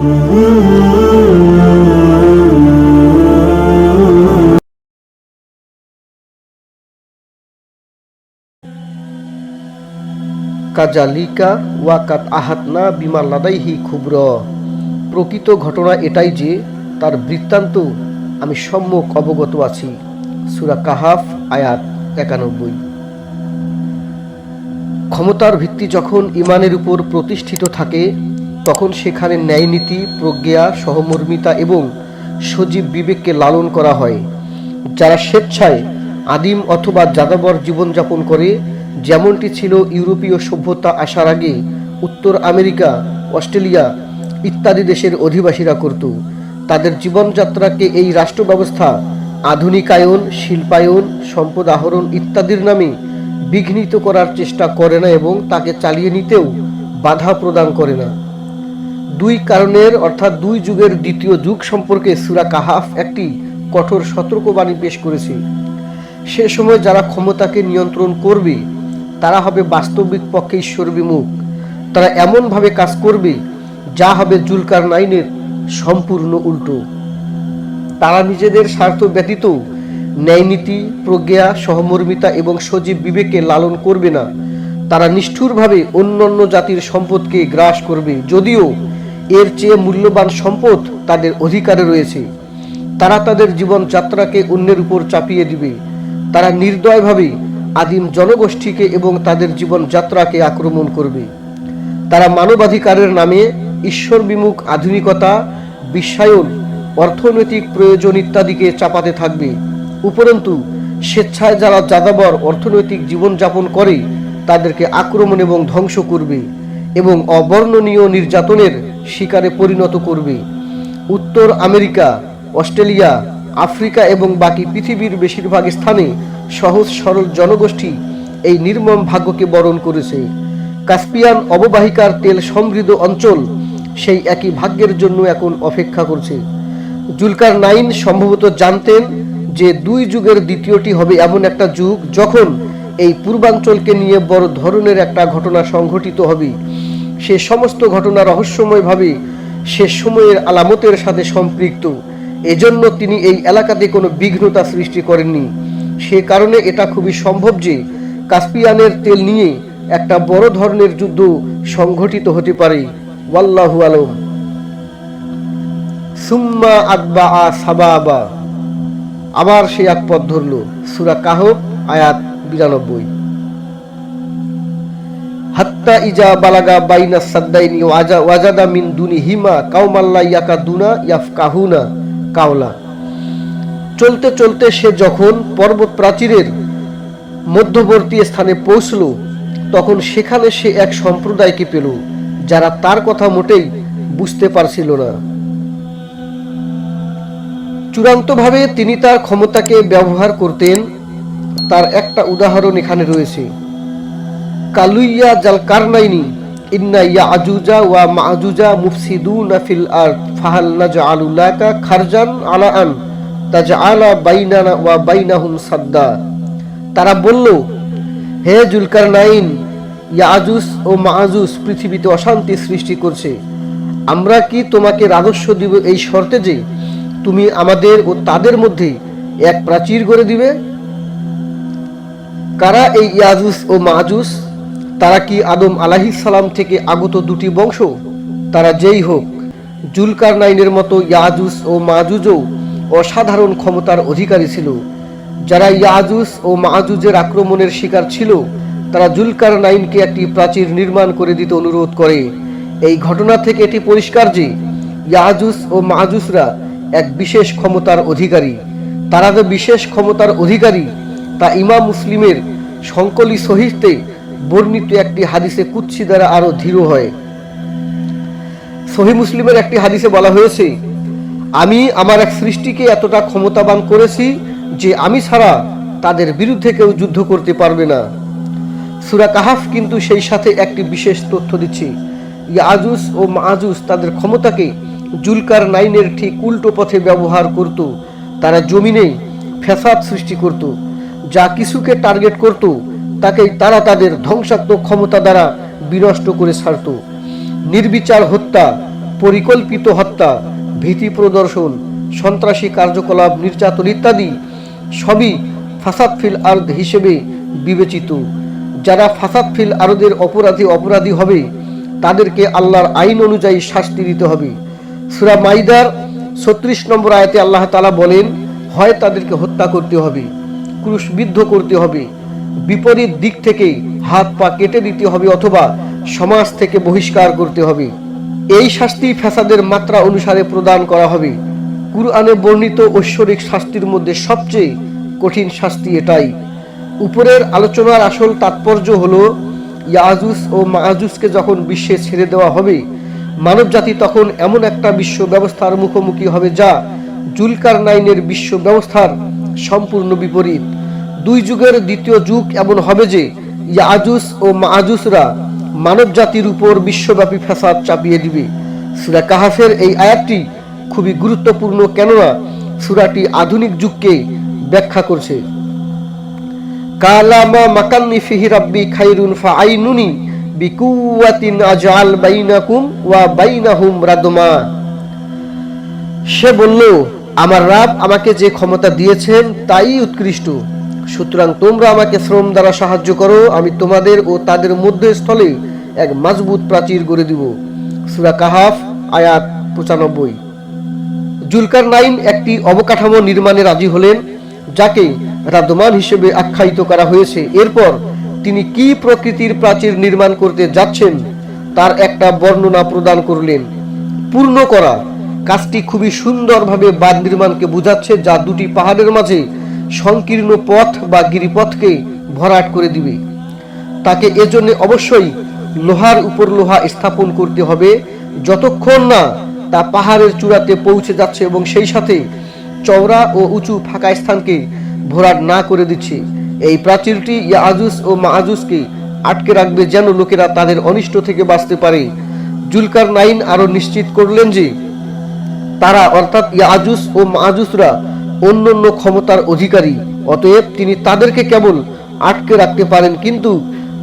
কাজালিকা ওয়াকাত আহাতনা বিমা লাদাইহি খুবর। প্রকৃত ঘটনা এটাই যে তার বৃত্তান্ত আমি সম্যক অবগত আছি। সুরা কাহাফ, আয়াত একানব্বই। ক্ষমতার ভিত্তি যখন ইমানের উপর প্রতিষ্ঠিত থাকে তখন সেখানে ন্যায়নীতি, প্রজ্ঞা, সহমর্মিতা এবং সজীব বিবেককে লালন করা হয়। যারা স্বেচ্ছায় আদিম অথবা যাযাবর জীবনযাপন করে, যেমনটি ছিল ইউরোপীয় সভ্যতা আসার আগে উত্তর আমেরিকা, অস্ট্রেলিয়া ইত্যাদি দেশের অধিবাসীরা করত। তাদের জীবনযাত্রাকে এই রাষ্ট্র ব্যবস্থা আধুনিকায়ন, শিল্পায়ন, সম্পদ আহরণ ইত্যাদির নামে বিঘ্নিত করার চেষ্টা করে না এবং তাকে চালিয়ে নিতেও বাধা প্রদান করে না। দুই কারণের, অর্থাৎ দুই যুগের দ্বিতীয় যুগ সম্পর্কে সুরা কাহাফ একটি কঠোর সতর্কবাণী পেশ করেছে। সে সময় যারা ক্ষমতাকে নিয়ন্ত্রণ করবে, তারা হবে বাস্তবিক পক্ষে ঈশ্বর বিমুখ তারা এমনভাবে কাজ করবে, যা হবে জুলকার নাইনের সম্পূর্ণ উল্টো। তারা নিজেদের স্বার্থ ব্যতীত ন্যায়নীতি প্রজ্ঞা, সহমর্মিতা এবং সজীব বিবেকে লালন করবে না। তারা নিষ্ঠুরভাবে অন্যান্য জাতির সম্পদকে গ্রাস করবে। যদিও এর চেয়ে মূল্যবান সম্পদ তাদের অধিকারে রয়েছে। তারা তাদের জীবনযাত্রাকে অন্যের উপর চাপিয়ে দিবে। তারা নির্দয়ভাবে আদিম জনগোষ্ঠীকে এবং তাদের জীবনযাত্রাকে আক্রমণ করবে। তারা মানবাধিকারের নামে ঈশ্বর বিমুখ আধুনিকতা, বিশ্বায়ন, অর্থনৈতিক প্রয়োজন ইত্যাদিকে চাপাতে থাকবে। উপরন্তু, স্বেচ্ছায় যারা যাযাবর অর্থনৈতিক জীবনযাপন করে, তাদেরকে আক্রমণ এবং ধ্বংস করবে এবং অবর্ণনীয় নির্যাতনের শিকারে পরিণত করবে। উত্তর আমেরিকা, অস্ট্রেলিয়া, আফ্রিকা এবং বাকি পৃথিবীর বেশিরভাগ স্থানে সহজ সরল জনগোষ্ঠী এই নির্মম ভাগ্যকে বরণ করেছে। কাস্পিয়ান অববাহিকার তেল সমৃদ্ধ অঞ্চল সেই একই ভাগ্যের জন্য এখন অপেক্ষা করছে। জুলকার নাইন সম্ভবত জানতেন যে দুই যুগের দ্বিতীয়টি হবে এমন একটা যুগ যখন এই পূর্বাঞ্চলকে নিয়ে বড় ধরনের একটা ঘটনা সংঘটিত হবে। সে সমস্ত ঘটনা রহস্যময়ভাবে সে সময়ের আলামতের সাথে সম্পৃক্ত। এজন্য তিনি এই এলাকাতে কোনো বিঘ্নতা সৃষ্টি করেননি। সে কারণে এটা খুবই সম্ভব যে কাস্পিয়ানের তেল নিয়ে একটা বড় ধরনের যুদ্ধ সংঘটিত হতে পারে। ওয়াল্লাহু আলম। সুম্মা আদবা আ সাবাবা। আবার সে এক পথ ধরল। সুরা কাহব আয়াত বিরানব্বই। হাত্তা ইজা বালাগা বাইনা সাদ্দাইনি ওয়াজা ওয়াজাদা মিন দুনি হিমা কাউমাল্লা ইয়াকা দুনা ইয়াফ কাহুনা কাওলা। চলতে চলতে সে যখন পর্বত প্রাচীরের মধ্যবর্তী স্থানে পৌঁছল, তখন সেখানে সে এক সম্প্রদায়কে পেল, যারা তার কথা মোটেই বুঝতে পারছিল না। চূড়ান্তভাবে তিনি তার ক্ষমতাকে ব্যবহার করতেন। তার একটা উদাহরণ এখানে রয়েছে। কালুইয়া জাল কারনাইনি, ইন্না ইয়া আজুজা ওয়া মাজুজা মুফসিদুনা ফিল আরদ, ফাহাল নাজআলুলাকা খারজান আলা আন তাজআলা বাইনানা ওয়া বাইনাহুম সাদ্দা। তারা বলল, হে জুলকার নাইন ইয়াজুস ও মাজুস পৃথিবীতে অশান্তি সৃষ্টি করছে। আমরা কি তোমাকে রাজস্ব দিব এই শর্তে যে তুমি আমাদের ও তাদের মধ্যে এক প্রাচীর করে দিবে? কারা এই ইয়াজুস ও মাজুস? তারা কি আদম সালাম থেকে আগত দুটি বংশ? তারা যেই হোক জুলকার নাইনের মতো ইয়াজুস ও মাজুজও অসাধারণ ক্ষমতার অধিকারী ছিল। যারা ইয়াজুস ও মাজুজের আক্রমণের শিকার ছিল, তারা জুলকার নাইনকে একটি প্রাচীর নির্মাণ করে দিতে অনুরোধ করে। এই ঘটনা থেকে এটি পরিষ্কার যে, ইয়াজুস ও মাজুসরা এক বিশেষ ক্ষমতার অধিকারী। তারা যে বিশেষ ক্ষমতার অধিকারী, তা ইমাম মুসলিমের সংকলি সহিতে বর্ণিত একটি হাদিসে কুৎসি দ্বারা আরও ধীর হয়। সহি মুসলিমের একটি হাদিসে বলা হয়েছে, আমি আমার এক সৃষ্টিকে এতটা ক্ষমতাবান করেছি যে আমি ছাড়া তাদের বিরুদ্ধে কেউ যুদ্ধ করতে পারবে না। সুরা কাহাফ কিন্তু সেই সাথে একটি বিশেষ তথ্য দিচ্ছে, ইয়াজুস ও মাজুস তাদের ক্ষমতাকে জুলকার নাইনের ঠিক উল্টো পথে ব্যবহার করত। তারা জমিনে ফ্যাসাদ সৃষ্টি করত, যা কিছুকে টার্গেট করত। তাকেই তারা তাদের ধ্বংসাত্মক ক্ষমতা দ্বারা বিনষ্ট করে ছাড়ত। নির্বিচার হত্যা, পরিকল্পিত হত্যা, ভীতি প্রদর্শন, সন্ত্রাসী কার্যকলাপ, নির্যাতন ইত্যাদি সবই ফাসাদ ফিল আর্দ হিসেবে বিবেচিত। যারা ফাসাদ ফিল আরদের অপরাধী অপরাধী হবে, তাদেরকে আল্লাহর আইন অনুযায়ী শাস্তি দিতে হবে। সুরা মাইদার ছত্রিশ নম্বর আয়াতে আল্লাহ তালা বলেন, হয় তাদেরকে হত্যা করতে হবে, ক্রুশবিদ্ধ করতে হবে বিপরীত দিক থেকে হাত পা কেটে দিতে হবে অথবা সমাজ থেকে বহিষ্কার করতে হবে। এই শাস্তি ফ্যাসাদের মাত্রা অনুসারে প্রদান করা হবে। কুরআনে বর্ণিত ঐশ্বরিক শাস্তির মধ্যে সবচেয়ে কঠিন শাস্তি এটাই। উপরের আলোচনার আসল তাৎপর্য হল, ইয়াজুস ও মাহাজুসকে যখন বিশ্বে ছেড়ে দেওয়া হবে, মানবজাতি তখন এমন একটা বিশ্ব ব্যবস্থার মুখোমুখি হবে যা জুলকার নাইনের বিশ্ব ব্যবস্থার সম্পূর্ণ বিপরীত। দুই যুগের দ্বিতীয় যুগ এমন হবে যে ইয়াজুস ও মাহাজুসরা মানব জাতির উপর বিশ্বব্যাপী ফ্যাসাদ চাপিয়ে দিবে। সুরা কাহাফের এই আয়াতটি খুবই গুরুত্বপূর্ণ কেননা সুরাটি আধুনিক যুগকে ব্যাখ্যা করছে। কালামা মাকান্নি ফিহি রাব্বি খাইরুন ফাআইনুনি বিকুওয়াতিন আজআল বাইনাকুম ওয়া বাইনাহুম রাদমা। সে বলল, আমার রাব আমাকে যে ক্ষমতা দিয়েছেন তাই উৎকৃষ্ট। সুতরাং তোমরা আমাকে শ্রম দ্বারা সাহায্য করো, আমি তোমাদের ও তাদের মধ্যে স্থলে এক মজবুত প্রাচীর গড়ে দিব। সুরা কাহাফ, আয়াত পঁচানব্বই। জুলকার নাইন একটি অবকাঠামো নির্মাণে রাজি হলেন, যাকে রাদমান হিসেবে আখ্যায়িত করা হয়েছে। এরপর তিনি কি প্রকৃতির প্রাচীর নির্মাণ করতে যাচ্ছেন, তার একটা বর্ণনা প্রদান করলেন। পূর্ণ করা। কাজটি খুবই সুন্দরভাবে বাঁধ নির্মাণকে বোঝাচ্ছে, যা দুটি পাহাড়ের মাঝে সংকীর্ণ পথ বা গিরিপথকে ভরাট করে দিবে। তাকে এজন্য অবশ্যই লোহার উপর লোহা স্থাপন করতে হবে। যতক্ষণ না তা পাহাড়ের চূড়াতে পৌঁছে যাচ্ছে এবং সেই সাথে চওড়া ও উঁচু ফাঁকা স্থানকে ভরাট না করে দিচ্ছে। এই প্রাচীরটি ইয়াজুস ও মাহাজুসকে আটকে রাখবে যেন লোকেরা তাদের অনিষ্ট থেকে বাঁচতে পারে। জুলকার নাইন আরও নিশ্চিত করলেন যে, তারা অর্থাৎ ইয়াজুস ও মাজুসরা অন্য অন্য ক্ষমতার অধিকারী, অতএব তিনি তাদেরকে কেবল আটকে রাখতে পারেন, কিন্তু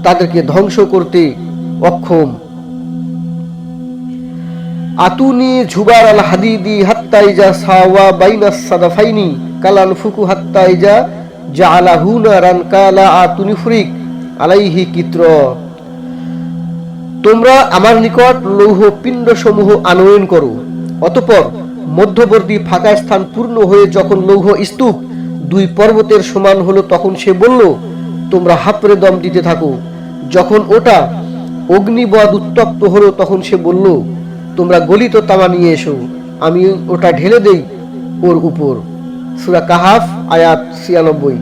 তাদেরকে ধ্বংস করতে অক্ষম। আতুনি ঝুবার আল হাদিদি হাত্তাইজা সাওয়া বাইনা সাদাফাইনি, কালান ফুকু হাত্তাইজা জাআলাহু নারান কালা আতুনি ফুরিক আলাইহি কিত্র। তোমরা আমার নিকট লৌহ পিণ্ড সমূহ আনয়ন করো, অতপর মধ্যবর্তী ফাঁকা স্থান পূর্ণ হয়ে যখন লৌহ স্তূপ দুই পর্বতের সমান হলো, তখন সে বলল, তোমরা হাপড়ে দম দিতে থাকো। যখন ওটা অগ্নিবদ উত্তপ্ত হলো, তখন সে বলল, তোমরা গলিত তামা নিয়ে এসো, আমি ওটা ঢেলে দেই ওর উপর। সুরা কাহাফ, আয়াত ছিয়ানব্বই।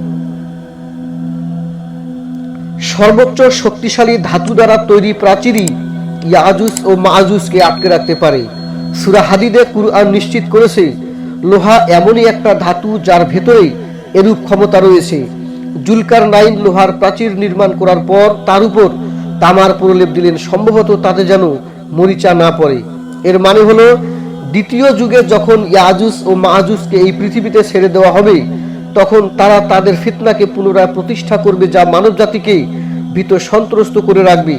সর্বোচ্চ শক্তিশালী ধাতু দ্বারা তৈরি প্রাচীরই ইয়াজুস ও মাজুসকে আটকে রাখতে পারে। সুরা হাদিদে কুরআন নিশ্চিত করেছে, লোহা এমনই একটা ধাতু যার ভেতরে এরূপ ক্ষমতা রয়েছে। জুলকার নাইন লোহার প্রাচীর নির্মাণ করার পর তার উপর তামার প্রলেপ দিলেন, সম্ভবত তাতে যেন মরিচা না পড়ে। এর মানে হলো, দ্বিতীয় যুগে যখন ইয়াজুস ও মাহাজুসকে এই পৃথিবীতে ছেড়ে দেওয়া হবে, তখন তারা তাদের ফিতনাকে পুনরায় প্রতিষ্ঠা করবে যা মানব জাতিকে ভীত সন্ত্রস্ত করে রাখবে।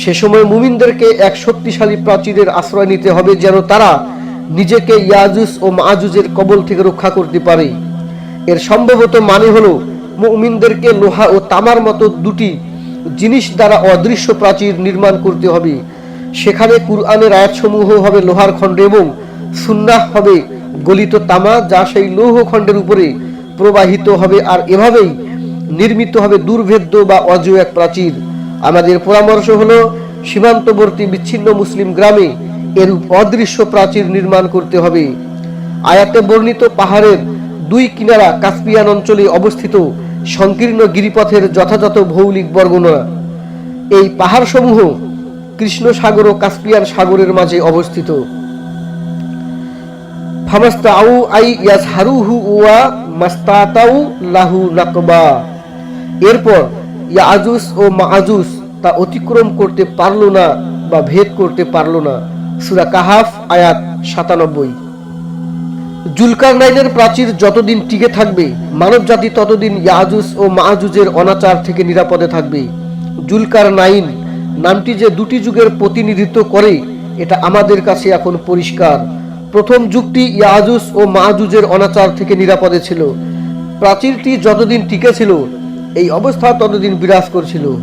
সে সময় মুমিনদেরকে এক শক্তিশালী প্রাচীরের আশ্রয় নিতে হবে যেন তারা নিজেকে ইয়াজুস ও মাহাজুজের কবল থেকে রক্ষা করতে পারে। এর সম্ভবত মানে হলো মুমিনদেরকে লোহা ও তামার মতো দুটি জিনিস দ্বারা অদৃশ্য প্রাচীর নির্মাণ করতে হবে। সেখানে কুরআনের আয়াতসমূহ হবে লোহার খণ্ড এবং সুন্নাহ হবে গলিত তামা যা সেই লৌহ খণ্ডের উপরে প্রবাহিত হবে আর এভাবেই নির্মিত হবে দুর্ভেদ্য বা অজয় এক প্রাচীর। আমাদের পরামর্শ হলো, সীমান্তবর্তী বিচ্ছিন্ন মুসলিম গ্রামে এরূপ অদৃশ্য প্রাচীর নির্মাণ করতে হবে। আয়াতে বর্ণিত পাহাড়ের দুই কিনারা কাস্পিয়ান অঞ্চলে অবস্থিত সংকীর্ণ গিরিপথের যথাযথ ভৌলিক বর্ণনা। এই পাহাড়সমূহ কৃষ্ণ সাগর ও কাস্পিয়ান সাগরের মাঝে অবস্থিত। এরপর ইয়াজুস ও মাআজুস তা অতিক্রম করতে পারল না বা ভেদ করতে পারল না। সূরা কাহাফ, আয়াত সাতানব্বই। জুলকার নাইনের প্রাচীর যতদিন টিকে থাকবে মানব জাতি ততদিন ইয়াজুস ও মাহাজুজের অনাচার থেকে নিরাপদে থাকবে। জুলকার নাইন নামটি যে দুটি যুগের প্রতিনিধিত্ব করে, এটা আমাদের কাছে এখন পরিষ্কার। প্রথম যুগটি ইয়াজুস ও মাজুজের অনাচার থেকে নিরাপদে ছিল। প্রাচীরটি যতদিন টিকে ছিল এই অবস্থা ততদিন বিরাজ করছিল।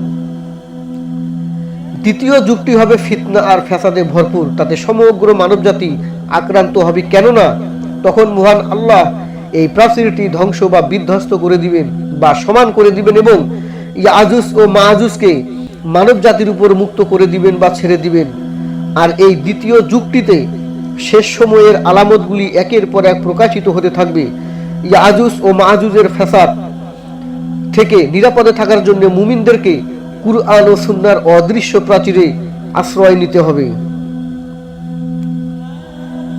দ্বিতীয় যুগটি হবে ফিতনা আর ফ্যাসাদে ভরপুর। তাতে সমগ্র মানবজাতি আক্রান্ত হবে কেননা তখন মহান আল্লাহ এই প্রাচীরটি ধ্বংস বা বিধ্বস্ত করে দিবেন বা সমান করে দিবেন এবং ইয়াজুস ও মাজুসকে মানব জাতির উপর মুক্ত করে দিবেন বা ছেড়ে দিবেন। আর এই দ্বিতীয় যুগটিতে শেষ সময়ের আলামতগুলি একের পর এক প্রকাশিত হতে থাকবে। ইয়াজুস ও মাজুজের ফ্যাসাদ থেকে নিরাপদে থাকার জন্য মুমিনদেরকে কুরআন ও সুন্নার অদৃশ্য প্রাচীরে আশ্রয় নিতে হবে।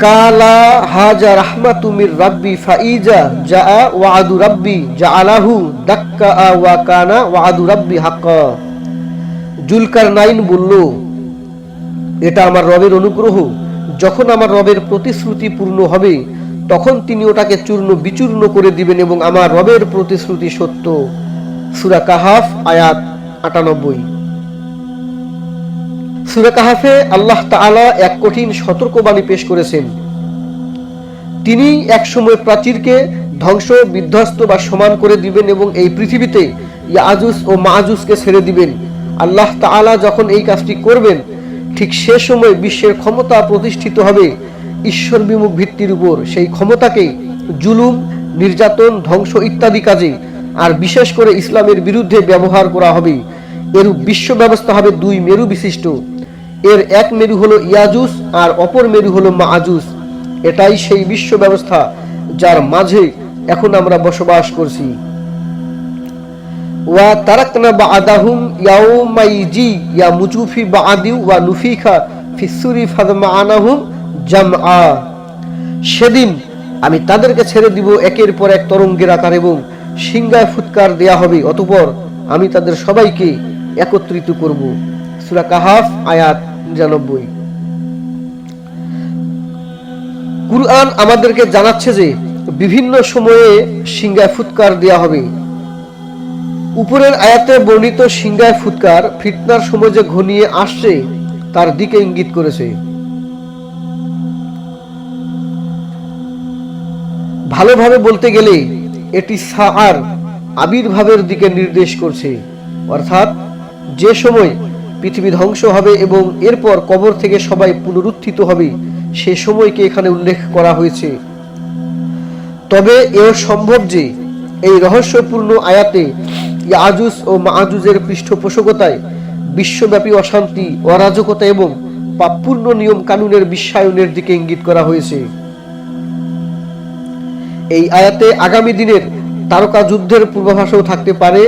কালা হাজা রাহমাতুমির রাব্বি ফাইজা জা ওয়াদু রাব্বি জাআলাহু দাক্কা আ ওয়া কানা ওয়াদু রাব্বি হাক্কা। জুলকার নাইন বলল, এটা আমার রবের অনুগ্রহ। যখন আমার রবের প্রতিশ্রুতি পূর্ণ হবে, তখন তিনি ওটাকে চূর্ণ বিচূর্ণ করে দিবেন এবং আমার রবের প্রতিশ্রুতি সত্য। সুরা কাহাফ, আয়াত আটানব্বই। সুরা কাহাফে আল্লাহ তাআলা এক কঠিন সতর্কবাণী পেশ করেছেন। তিনি একসময় প্রাচীরকে ধ্বংস, বিধ্বস্ত বা সমান করে দিবেন এবং এই পৃথিবীতে ইয়াজুস ও মাজুসকে ছেড়ে দিবেন। আল্লাহ তাআলা যখন এই কাজটি করবেন, ঠিক সে সময় বিশ্বের ক্ষমতা প্রতিষ্ঠিত হবে। ঈশ্বর বিমুখ ভিত্তির উপর সেই ক্ষমতাকে জুলুম, নির্যাতন, ধ্বংস ইত্যাদি কাজে আর বিশেষ করে ইসলামের বিরুদ্ধে ব্যবহার করা হবে। এর বিশ্ব ব্যবস্থা হবে দুই মেরু বিশিষ্ট। এর এক মেরু হলো ইয়াজুস আর অপর মেরু হলো মাজুস এটাই সেই বিশ্ব ব্যবস্থা যার মাঝে এখন আমরা বসবাস করছি। ওয়া তারাকনা বাআদাহুম ইয়াউমাইজি ইয়া মুজুফি বাআদিউ ওয়া নুফিখা ফিসুরি ফাদমাআনাহুম জামআ। সেদিন আমি তাদেরকে ছেড়ে দিব একের পর এক তরঙ্গের আকার এবং সিংগায় ফুৎকার দেয়া হবে, অতপর আমি তাদের সবাইকে একত্রিত করব। সূরা কাহাফ, আয়াত নিরানব্বই। কুরআন আমাদেরকে জানাচ্ছে যে, বিভিন্ন সময়ে সিংগায় ফুৎকার দেয়া হবে। উপরের আয়াতে বর্ণিত সিংগায় ফুৎকার ফিটনার সময় যে ঘনিয়ে আসছে, তার দিকে ইঙ্গিত করেছে। ভালোভাবে বলতে গেলে এটি সাআর আবির্ভাবের দিকে নির্দেশ করছে। অর্থাৎ, যে সময় পৃথিবী ধ্বংস হবে এবং এরপর কবর থেকে সবাই পুনরুত্থিত হবে, সে সময়কে এখানে উল্লেখ করা হয়েছে। তবে এও সম্ভব যে এই রহস্যপূর্ণ আয়াতে ইয়াজুস ও মাজুজের পৃষ্ঠপোষকতায় বিশ্বব্যাপী অশান্তি, অরাজকতা এবং পাপপূর্ণ নিয়ম কানুনের বিশ্বায়নের দিকে ইঙ্গিত করা হয়েছে। এই আয়াতে আগামী দিনের তারকা যুদ্ধের পূর্বাভাসও থাকতে পারে,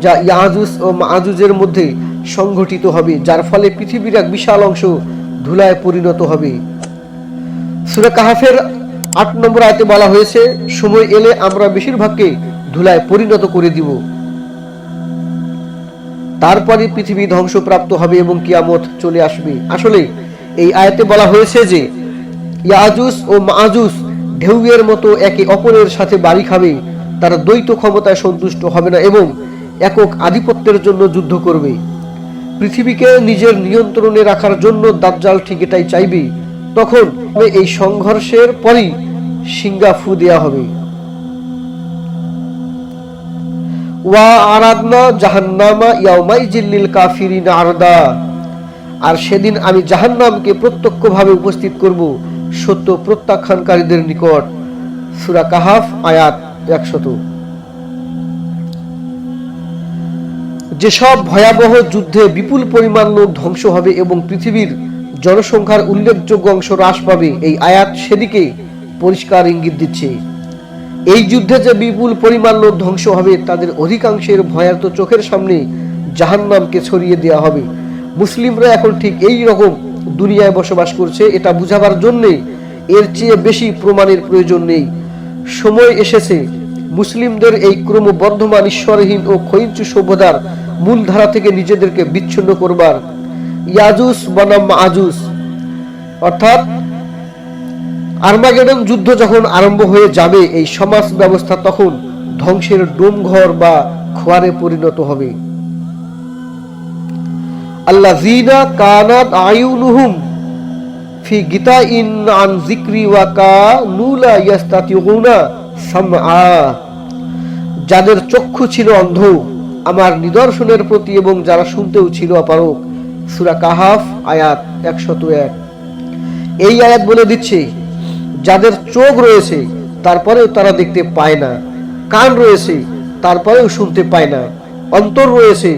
যা ইয়াজুস ও মাজুজের মধ্যে সংঘটিত হবে, যার ফলে পৃথিবীর এক বিশাল অংশ ধুলায় পরিণত হবে। সুরা কাহাফের আট নম্বর আয়তে বলা হয়েছে, সময় এলে আমরা বেশিরভাগকে ধুলায় পরিণত করে দিব। তারপরে পৃথিবী ধ্বংসপ্রাপ্ত হবে এবং কিয়ামত চলে আসবে। আসলে এই আয়াতে বলা হয়েছে যে, ইয়াজুস ও মাজুস ঢেউয়ের মতো একে অপরের সাথে বাড়ি খাবে, তারা দ্বৈত ক্ষমতায় সন্তুষ্ট হবে না এবং একক আধিপত্যের জন্য যুদ্ধ করবে। পৃথিবীকে নিজের নিয়ন্ত্রণে রাখার জন্য দাজ্জাল ঠিক এটাই চাইবে, তখন এই সংঘর্ষের পরই সিঙ্গা ফু দেয়া হবে। ওয়া আরাদনা জাহান্নামা ইয়াউমাই জিল্লিল কাফিরিন আরদা। আর সেদিন আমি জাহান্নামকে প্রত্যক্ষভাবে উপস্থিত করব সত্য প্রত্যাখ্যানকারীদের নিকট। সুরা কাহাফ, আয়াত একশত। যেসব ভয়াবহ যুদ্ধে বিপুল পরিমাণ লোক ধ্বংস হবে এবং পৃথিবীর জনসংখ্যার উল্লেখযোগ্য অংশ হ্রাস পাবে, এই আয়াত সেদিকে পরিষ্কার ইঙ্গিত দিচ্ছে। এই যুদ্ধে যে বিপুল পরিমাণ লোক ধ্বংস হবে, তাদের অধিকাংশের ভয়ার্ত চোখের সামনে জাহান্নামকে ছড়িয়ে দেওয়া হবে। মুসলিমরা এখন ঠিক এই রকম দুনিয়ায় বসবাস করছে, এটা বুঝাবার জন্যে এর চেয়ে বেশি প্রমাণের প্রয়োজন নেই। সময় এসেছে, মুসলিমদের এই ক্রমবর্ধমান ঈশ্বরহীন ও ক্ষয়িঞ্চু সভ্যতার মূলধারা থেকে নিজেদেরকে বিচ্ছিন্ন করবার। ইয়াজুস বনাম আজুস। অর্থাৎ, আর্মাগেডন যুদ্ধ যখন আরম্ভ হয়ে যাবে, এই সমাজ ব্যবস্থা তখন ধ্বংসের ডোমঘর বা খোয়ারে পরিণত হবে। আল্লাহ কানাত আয়ুনুহুম ফি গীতা ইন আন জিক্রি ওয়া কা নুলা সামআ। যাদের চক্ষু ছিল অন্ধ, আমার নিদর্শনের প্রতি এবং যারা শুনতেও ছিল অপারক সুরা কাহাফ, আয়াত একশত এক। এই আয়াত বলে দিচ্ছে, যাদের চোখ রয়েছে, তারপরেও তারা দেখতে পায় না, কান রয়েছে, তারপরেও শুনতে পায় না, অন্তর রয়েছে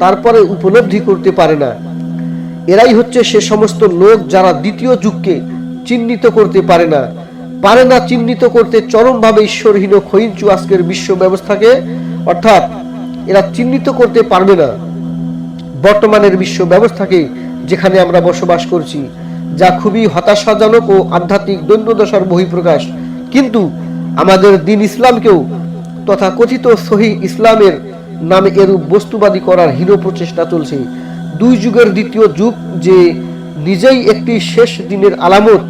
তারপরে উপলব্ধি করতে পারে না। এরাই হচ্ছে সে সমস্ত লোক যারা দ্বিতীয় যুগকে চিহ্নিত করতে পারে না। পারে না চিহ্নিত করতে চরমভাবে ঈশ্বরহীন খৈঞ্চু আজকের বিশ্ব ব্যবস্থাকে, অর্থাৎ এরা চিহ্নিত করতে পারবে না। বর্তমানের বিশ্ব ব্যবস্থাকে যেখানে আমরা বসবাস করছি, যা খুবই হতাশাজনক ও আধ্যাত্মিক দৈন্যদশার বহিঃপ্রকাশ। কিন্তু আমাদের দিন ইসলামকেও তথা কথিত সহি ইসলামের নামে এরূপ বস্তুবাদী করার হীন প্রচেষ্টা চলছে। দুই যুগের দ্বিতীয় যুগ যে নিজেই একটি শেষ দিনের আলামত,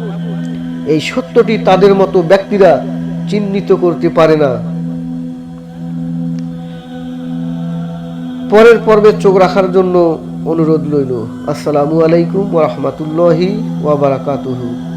এই সত্যটি তাদের মতো ব্যক্তিরা চিহ্নিত করতে পারে না। পরের পর্বে চোখ রাখার জন্য অনুরোধ রইল। আসসালামু আলাইকুম ওয়া রাহমাতুল্লাহি ওয়া বারাকাতুহু।